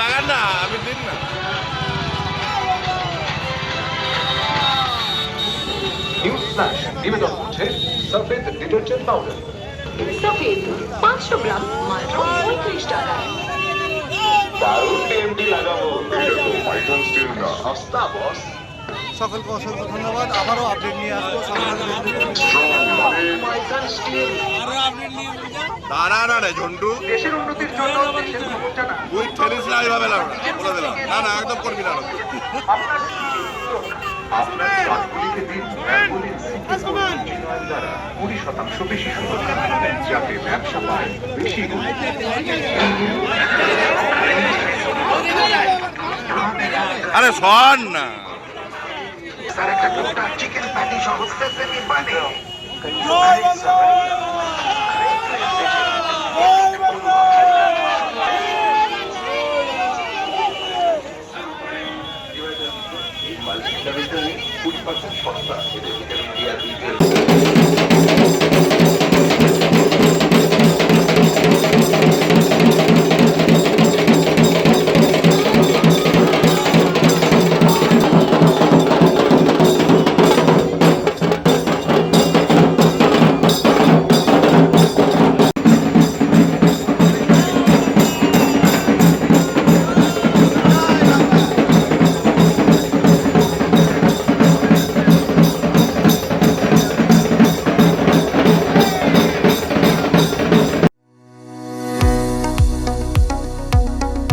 লাগান না দিন না। নিউজ নিবেদন করছে সফেদ ডিটারজেন্ট পাউডার সফেদ পাঁচশো গ্রাম মাত্র পঁয়ত্রিশ দারুণ লাগাবো। সস্তা বস সকলকে অসংখ্য ধন্যবাদ। আবারও আপডেট নিয়ে আসব। দাঁড়া না রে ঝন্টু। দেশের উন্নতির জন্য দেশের খবর জানা তুই ঠেলিস না এইভাবে লাগবে বলে দিলাম। না না একদম করবি না। আপনার আপনার কাজগুলিকে দিন অ্যাম্বুলেন্স দ্বারা কুড়ি শতাংশ বেশি যাতে ব্যবসা পায় বেশি আরে শোন। না স্যার একটা গোটা চিকেন প্যাটি সহ সেসেমি পানি কুড়ি পার্সেন্ট সস্তা এদের